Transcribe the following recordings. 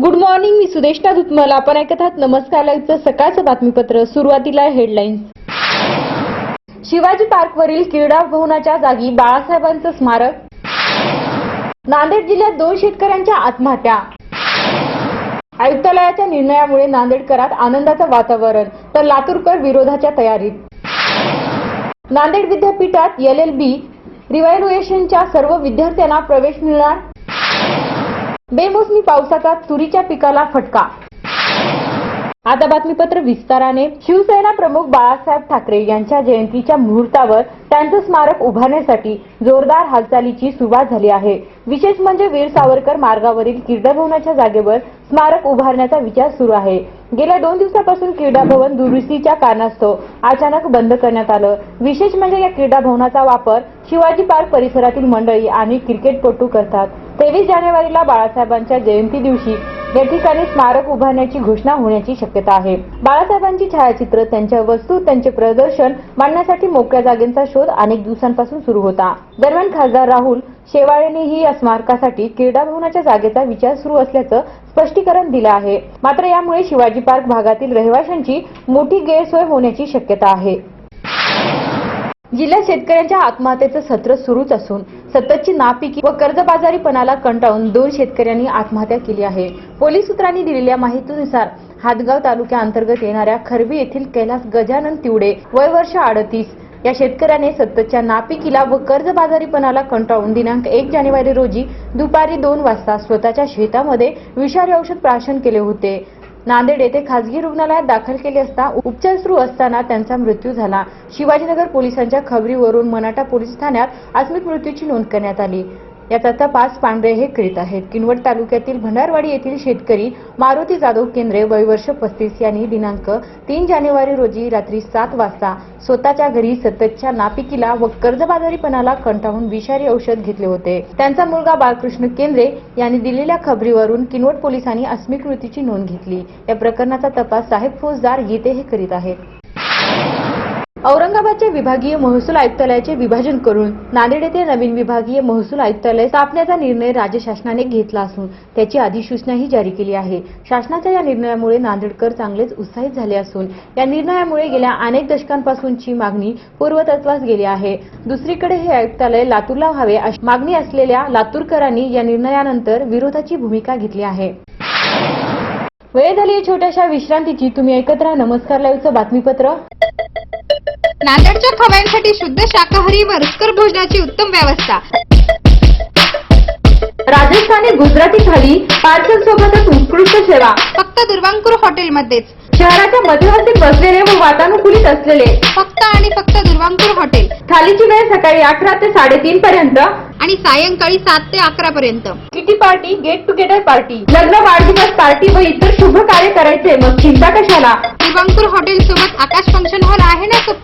Good morning मी सुदेष्टा धुतमल. आपण ऐकत आहात नमस्कार लाईव्हचं सकाळचं बातमीपत्र. सुरुवातीला हेडलाईन्स शिवाजी पार्कवरील क्रीडा भवनाच्या जागी बाळासाहेबांचं स्मारक. नांदेड जिल्ह्यात दोन शेतकऱ्यांच्या आत्महत्या. आयुक्तालयाच्या निर्णयामुळे नांदेडकरात आनंदाचं वातावरण तर लातूरकर विरोधाच्या तयारीत. नांदेड विद्यापीठात एल एल बी रिव्हॅल्युएशनच्या सर्व विद्यार्थ्यांना प्रवेश मिळणार? बेमोसमी पावसाचा तुरीच्या पिकाला फटका. आता बातमीपत्र विस्ताराने. शिवसेना प्रमुख बाळासाहेब ठाकरे यांच्या जयंतीच्या मुहूर्तावर त्यांचं स्मारक उभारण्यासाठी जोरदार हालचालीची सुरुवात झाली आहे. विशेष म्हणजे वीर सावरकर मार्गावरील क्रीडा जागेवर स्मारक उभारण्याचा विचार सुरू आहे. गेल्या दोन दिवसापासून क्रीडा भवन दुरुस्तीच्या कारणास्तव अचानक बंद करण्यात आलं. विशेष म्हणजे या क्रीडा भवनाचा वापर शिवाजी पार्क परिसरातील मंडळी आणि क्रिकेटपटू करतात. तेवीस जानेवारीला बाळासाहेबांच्या जयंती दिवशी या ठिकाणी स्मारक उभारण्याची घोषणा होण्याची शक्यता आहे. बाळासाहेबांची छायाचित्र त्यांच्या वस्तू त्यांचे प्रदर्शन मांडण्यासाठी मोकळ्या जागेचा शोध अनेक दिवसांपासून सुरू होता. दरम्यान खासदार राहुल शेवाळेनेही या स्मारकासाठी क्रीडा भवनाच्या जागेचा विचार सुरू असल्याचं स्पष्टीकरण दिलं आहे. मात्र यामुळे शिवाजी पार्क भागातील रहिवाशांची मोठी गैरसोय होण्याची शक्यता आहे. जिल्ह्यात शेतकऱ्यांच्या आत्महत्येचं सत्र सुरूच असून सततची नापिकी व कर्जबाजारीपणाला कंटाळून दोन शेतकऱ्यांनी आत्महत्या केली आहे. पोलीस सूत्रांनी दिलेल्या माहितीनुसार हातगाव तालुक्याअंतर्गत येणाऱ्या खरबी येथील कैलास गजानन तिवडे वय वर्ष अडतीस या शेतकऱ्याने सततच्या नापिकीला व कर्जबाजारीपणाला कंटाळून दिनांक एक जानेवारी रोजी दुपारी दोन वाजता स्वतःच्या शेतामध्ये विषारी औषध प्राशन केले होते. नांदेड येथे खासगी रुग्णालयात दाखल केले असता उपचार सुरू असताना त्यांचा मृत्यू झाला. शिवाजीनगर पोलिसांच्या खबरीवरून मनाठा पोलीस ठाण्यात आस्मिक मृत्यूची नोंद करण्यात आली. याचा तपास पांढरे हे करीत आहेत. किनवट तालुक्यातील भंडारवाडी येथील शेतकरी मारुती जाधव केंद्रे वयवर्ष पस्तीस यांनी दिनांक तीन जानेवारी रोजी रात्री सात वाजता स्वतःच्या घरी सततच्या नापिकीला व कर्जबाजारीपणाला कंटाळून विषारी औषध घेतले होते. त्यांचा मुलगा बाळकृष्ण केंद्रे यांनी दिलेल्या खबरीवरून किनवट पोलिसांनी अस्मिकृतीची नोंद घेतली. या प्रकरणाचा तपास साहेब फौजदार गीते हे करीत आहेत. औरंगाबादचे विभागीय महसूल आयुक्तालयाचे विभाजन करून नांदेड येथे नवीन विभागीय महसूल आयुक्तालय स्थापण्याचा निर्णय राज्य शासनाने घेतला असून त्याची अधिसूचनाही जारी केली आहे. शासनाच्या या निर्णयामुळे नांदेडकर चांगलेच उत्साहित झाले असून या निर्णयामुळे गेल्या अनेक दशकांपासूनची मागणी पूर्वतत्वास गेली आहे. दुसरीकडे हे आयुक्तालय लातूरला व्हावे अशी मागणी असलेल्या लातूरकरांनी या निर्णयानंतर विरोधाची भूमिका घेतली आहे. वेळ झाली छोट्याशा विश्रांतीची. तुम्ही ऐकत राहा नमस्कार लाईव्हचं बातमीपत्र. नांदेडच्या खव्यांसाठी शुद्ध शाकाहारी व रुचकर भोजनाची उत्तम व्यवस्था. राजस्थानी गुजराती थाली पार्सल सोबतच उत्कृष्ट सेवा. फक्त दुर्वांकुर हॉटेलमध्येच. शहराच्या मध्यवर्ती बसलेले व वातानुकूलित असलेले. फक्त आणि फक्त दुर्वांकुर हॉटेल. थालीची वेळ सकाळी अकरा ते साडेतीन पर्यंत. आणि सायंकाळी सात ते अकरा पर्यंत. Kitty party get together party. लग्न वाढदिवस पार्टी व इतर शुभ कार्य करायचे मग चिंता कशाला? दुर्वांकुर हॉटेल सोबत आकाश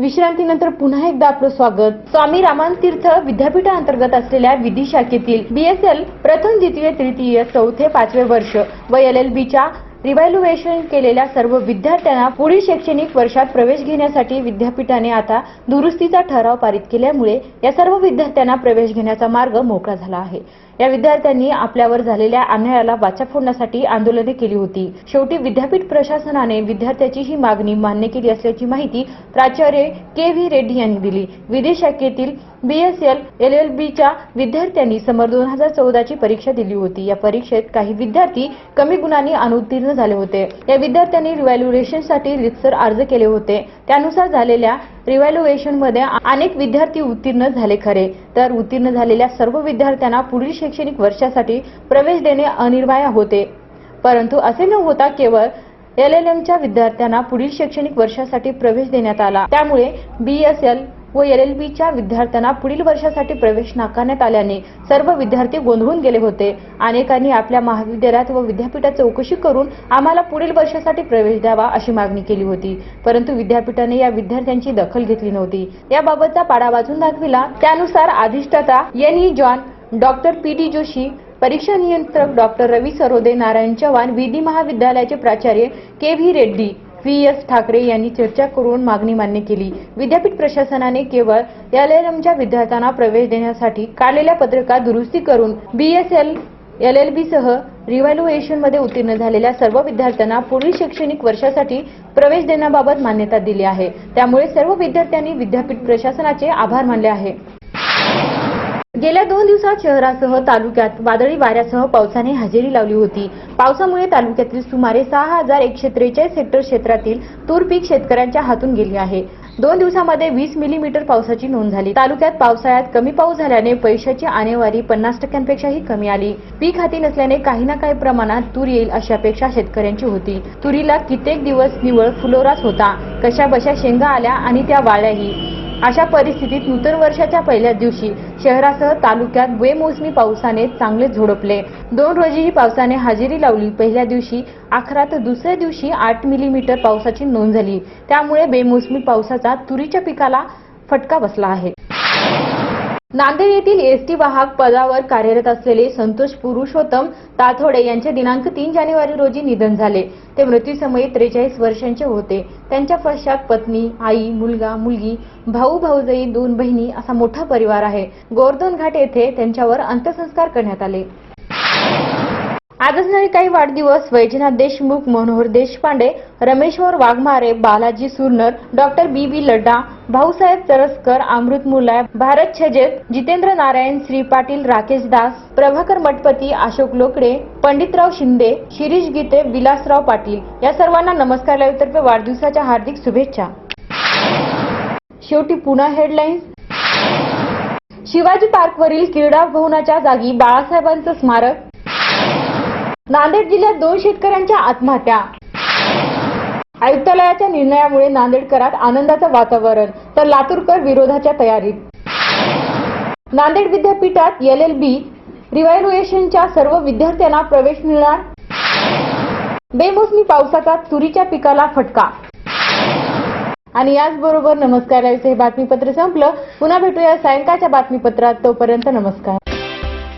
विश्रांतीनंतर पुन्हा एकदा आपलं स्वागत. स्वामी रामानतीर्थ विद्यापीठाअंतर्गत असलेल्या विधी शाखेतील बीएसएल प्रथम द्वितीय तृतीय चौथे पाचवे वर्ष व एल एल बीच्या रिव्हॅल्युएशन केलेल्या सर्व विद्यार्थ्यांना पुढील शैक्षणिक वर्षात प्रवेश घेण्यासाठी विद्यापीठाने आता दुरुस्तीचा ठराव पारित केल्यामुळे या सर्व विद्यार्थ्यांना प्रवेश घेण्याचा मार्ग मोकळा झाला आहे. या विद्यार्थ्यांनी आपल्यावर झालेल्या अन्यायाला वाचा फोडण्यासाठी आंदोलने केली होती. शेवटी विद्यापीठ प्रशासनाने विद्यार्थ्याची ही मागणी मान्य केली असल्याची माहिती प्राचार्य के व्ही रेड्डी यांनी दिली. विधी शाखेतील बीएसएल एल एल बीच्या विद्यार्थ्यांनी समर दोन हजार चौदाची परीक्षा दिली होती. या परीक्षेत काही विद्यार्थी कमी गुणांनी अनुत्तीर्ण झाले होते. या विद्यार्थ्यांनी रिव्हॅल्युएशनसाठी रितसर अर्ज केले होते. त्यानुसार झालेल्या रिव्हॅल्युएशनमध्ये अनेक विद्यार्थी उत्तीर्ण झाले खरे. तर उत्तीर्ण झालेल्या सर्व विद्यार्थ्यांना पुढील शैक्षणिक वर्षासाठी प्रवेश देणे अनिर्वाय होते. परंतु असे न होता केवळ एल एल एमच्या विद्यार्थ्यांना पुढील शैक्षणिक वर्षासाठी प्रवेश देण्यात आला. त्यामुळे बी एस एल व एल एल बीच्या विद्यार्थ्यांना पुढील वर्षासाठी प्रवेश नाकारण्यात आल्याने सर्व विद्यार्थी गोंधळून गेले होते. अनेकांनी आपल्या महाविद्यालयात व विद्यापीठात चौकशी करून आम्हाला पुढील वर्षासाठी प्रवेश द्यावा अशी मागणी केली होती. परंतु विद्यापीठाने या विद्यार्थ्यांची दखल घेतली नव्हती. याबाबतचा पाडा वाचून दाखविला. त्यानुसार अधिष्ठाता N E John doctor P D Joshi परीक्षा नियंत्रक डॉक्टर रवी सरोदे नारायण चव्हाण विधी महाविद्यालयाचे प्राचार्य K V Reddy V. S. Thakare यांनी चर्चा करून मागणी मान्य केली. विद्यापीठ प्रशासनाने केवळ एल एल एमच्या विद्यार्थ्यांना प्रवेश देण्यासाठी काढलेल्या पत्रकात दुरुस्ती करून B S L L B सह रिव्हॅल्युएशनमध्ये उत्तीर्ण झालेल्या सर्व विद्यार्थ्यांना पुढील शैक्षणिक वर्षासाठी प्रवेश देण्याबाबत मान्यता दिली आहे. त्यामुळे सर्व विद्यार्थ्यांनी विद्यापीठ प्रशासनाचे आभार मानले आहे. गेल्या दोन दिवसात शहरासह तालुक्यात वादळी वाऱ्यासह पावसाने हजेरी लावली होती. पावसामुळे तालुक्यातील सुमारे सहा हजार एकशे त्रेचाळीस हेक्टर क्षेत्रातील तूर पीक शेतकऱ्यांच्या हातून गेली आहे. दोन दिवसामध्ये वीस मिलीमीटर पावसाची नोंद झाली. तालुक्यात पावसाळ्यात कमी पाऊस झाल्याने पैशाची आणेवारी पन्नास टक्क्यांपेक्षाही कमी आली. पीक हाती नसल्याने काही ना काही प्रमाणात तूर येईल अशी अपेक्षा शेतकऱ्यांची होती. तुरीला कित्येक दिवस निवळ फुलोराच होता. कशा बशा शेंगा आल्या आणि त्या वाळल्याही. अशा परिस्थितीत नूतन वर्षाच्या पहिल्याच दिवशी शहरासह तालुक्यात बेमोसमी पावसाने चांगले झोडपले. दोन रोजीही पावसाने हजेरी लावली. पहिल्या दिवशी अकरा तर दुसऱ्या दिवशी आठ मिलीमीटर पावसाची नोंद झाली. त्यामुळे बेमोसमी पावसाचा तुरीच्या पिकाला फटका बसला आहे. नांदेड येथील एसटी वाहक पदावर कार्यरत असलेले संतोष पुरुषोत्तम ताथोडे यांचे दिनांक तीन जानेवारी रोजी निधन झाले. ते मृत्यूसमयी त्रेचाळीस वर्षांचे होते. त्यांच्या पश्चात पत्नी आई मुलगा मुलगी भाऊ भाऊजाई दोन बहिणी असा मोठा परिवार आहे. गोर्धन घाट येथे त्यांच्यावर अंत्यसंस्कार करण्यात आले. आजच नव्हे काही वाढदिवस. Vaijnath Deshmukh Manohar Deshpande Rameshwar Waghmare Balaji Surnar doctor B B Ladda Bhausaheb Charaskar Amrut Mulay Bharat Chhajed Jitendra Narayan Shri Patil Rakesh Das Prabhakar Mathpati Ashok Lokde Panditrao Shinde Shirish Gite Vilasrao Patil. या सर्वांना नमस्कार. लाईव्हतर्फे वाढदिवसाच्या हार्दिक शुभेच्छा. शेवटी पुन्हा headlines Shivaji पार्कवरील क्रीडा भवनाच्या जागी बाळासाहेबांचं स्मारक. नांदेड जिल्ह्यात दोन शेतकऱ्यांच्या आत्महत्या. आयुक्तालयाच्या निर्णयामुळे नांदेडकरात आनंदाचं वातावरण तर लातूरकर विरोधाच्या तयारीत. नांदेड विद्यापीठात एल एल बी रिव्हॅल्युएशनच्या सर्व विद्यार्थ्यांना प्रवेश मिळणार? बेमोसमी पावसाचा तुरीच्या पिकाला फटका. आणि याचबरोबर नमस्कार हे बातमीपत्र संपलं. पुन्हा भेटूया सायंकाळच्या बातमीपत्रात. तोपर्यंत नमस्कार.